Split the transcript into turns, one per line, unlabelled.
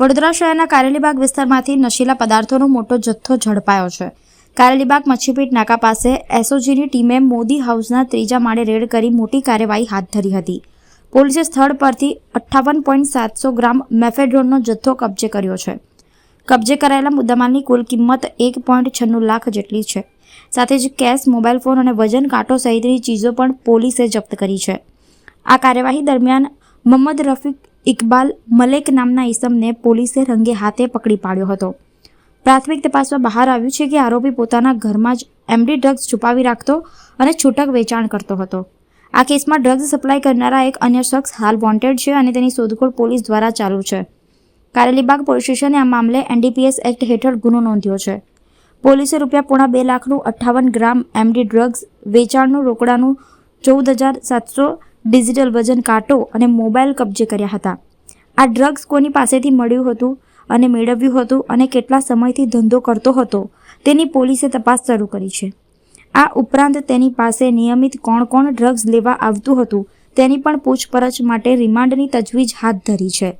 વડોદરા શહેરના કારેલીબાગ વિસ્તારમાંથી નશીલા પદાર્થોનો મોટો જથ્થો ઝડપાયો છે. કારેલીબાગ મચ્છીપીટ નાકા પાસે એસઓજીની ટીમે મોદી હાઉસના ત્રીજા માળે રેડ કરી મોટી કાર્યવાહી હાથ ધરી હતી. પોલીસે સ્થળ પરથી અઠ્ઠાવન પોઈન્ટ સાતસો ગ્રામ મેફેડ્રોનનો જથ્થો કબજે કર્યો છે. કબજે કરાયેલા મુદ્દામાલની કુલ કિંમત એક પોઈન્ટ છન્નું લાખ જેટલી છે. સાથે જ કેશ મોબાઈલ ફોન અને વજન કાંટો સહિતની ચીજો પણ પોલીસે જપ્ત કરી છે. આ કાર્યવાહી દરમિયાન મોહમ્મદ રફીક ઇકબાલ મલેક નામના ઈસમને પોલીસે રંગે હાથે પકડી પાડ્યો હતો. પ્રાથમિક તપાસમાં બહાર આવ્યું છે કે આરોપી પોતાના ઘરમાં જ એમડી ડ્રગ્સ છુપાવી રાખતો અને છૂટક વેચાણ કરતો હતો. આ કેસમાં ડ્રગ્સ સપ્લાય કરનારા એક અન્ય શખ્સ હાલ વોન્ટેડ છે અને તેની શોધખોળ પોલીસ દ્વારા ચાલુ છે. કારેલીબાગ પોલીસ સ્ટેશને આ મામલે એનડીપીએસ એક્ટ હેઠળ ગુનો નોંધ્યો છે. પોલીસે રૂપિયા પોણા બે લાખનું અઠ્ઠાવન ગ્રામ એમડી ડ્રગ્સ વેચાણનું રોકડાનું ચૌદ હજાર સાતસો ડિજિટલ વજન કાંટો અને મોબાઈલ કબજે કર્યા હતા. આ ડ્રગ્સ કોની પાસેથી મળ્યું હતું અને મેળવ્યું હતું અને કેટલા સમયથી ધંધો કરતો હતો તેની પોલીસે તપાસ શરૂ કરી છે. આ ઉપરાંત તેની પાસે નિયમિત કોણ કોણ ડ્રગ્સ લેવા આવતું હતું તેની પણ પૂછપરછ માટે રિમાન્ડની તજવીજ હાથ ધરી છે.